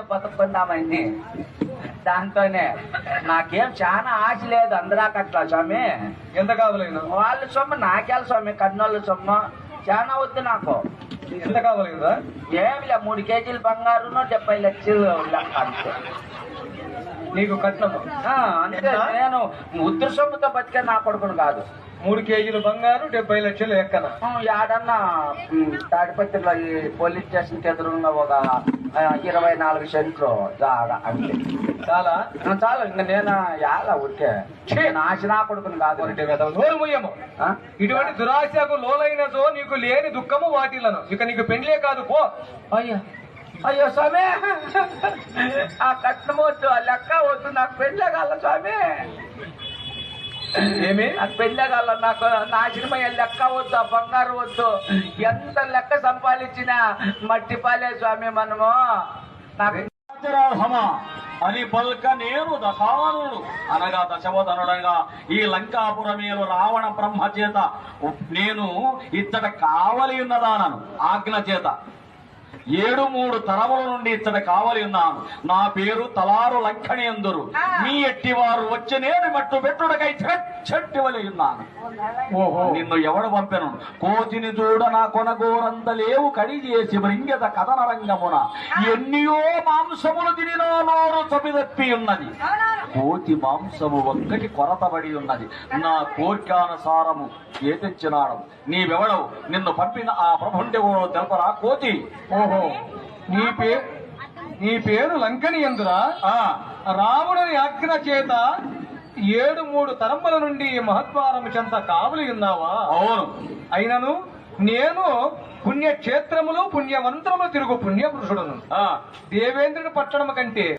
బతుకుందామని దాంతోనే నాకేం చాలా ఆశ లేదు అందరాకట్లా స్వామి. ఎంత కావాలైనా వాళ్ళ సొమ్ము నాకేళ్ళ స్వామి కన్నోళ్ళ సొమ్ము. చాలా వద్దు నాకు. ఎంత కావాలైందా ఏమిలే మూడు కేజీలు బంగారు డెబ్బై లక్షలు లెక్క అంతే. నీకు కట్నము అంతే? నేను ఉత్తర సొమ్ముతో బతికే నా కొడుకును కాదు. మూడు కేజీలు బంగారు డెబ్బై లక్షలు ఎక్కన. యాడన్నా తాడిపత్రిలో ఈ పోలీస్ స్టేషన్ ఎదురుగా ఒక ఇరవై నాలుగు సెంట్లు. అంతే. చాలా? ఆ, చాలు ఇంకా నేను యాల ఊరికే. నేను ఆశ నా కొడుకును కాదు. నోరు ముయ్యము? ఇటువంటి దురాశకు లోలైనదో నీకు లేని దుఃఖము వాటిలను ఇక నీకు పెండ్లే కాదు పో. అయ్యో. అయ్యో స్వామి. ఆ కట్నం వద్దు ఆ లెక్క వద్దు నాకు పెళ్ళే కాల స్వామి. ఏమి? నాకు పెళ్ళే కాల నాకు నాశనమయ్యే లెక్క వద్దు ఆ బంగారు వద్దు ఎంత లెక్క సంపాదించినా మట్టి పాలే స్వామి మనము. నాకు అని పల్క నేను దశానుడు అనగా దశవదనుడగా ఈ లంకాపురమేలు రావణ బ్రహ్మ చేత నేను ఇచ్చట కావలి ఉన్నదానను ఆజ్ఞ చేత ఏడు మూడు తరముల నుండి ఇచ్చట కావలి ఉన్నాను. నా పేరు తలారు లంకణి ఎందురు. మీ ఎట్టివారు వచ్చి నేను మట్టు పెట్టుడకై చెట్టివలి ఉన్నాను. ఓహో. నిన్ను ఎవడు పంపెను? కోతిని చూడ నా కొనగోరంత లేవు. కడిగేసి బృంగత కథన రంగమున ఎన్నియో మాంసములు తినినో నోరు చమిదప్పి ఉన్నది. కోతి మాంసము ఒక్కటి కొరతబడి ఉన్నది. నా కోర్కానుసారము ఏ తెచ్చినాడు నీవెవడవు? నిన్ను పంపిన ఆ ప్రభుండెవడో తెలపరా కోతి? ఓహో నీ పే నీ పేరు లంకని ఎందురా? ఆ. రావణుని ఆజ్ఞ చేత ఏడు మూడు తరంబల నుండి ఈ మహద్వారము చెంత కావలి ఉన్నావా అవును. అయినను నేను పుణ్యక్షేత్రములు పుణ్యమంత్రములు తిరుగు పుణ్య పురుషుడును ఆ. దేవేంద్రుని పట్టణము కంటే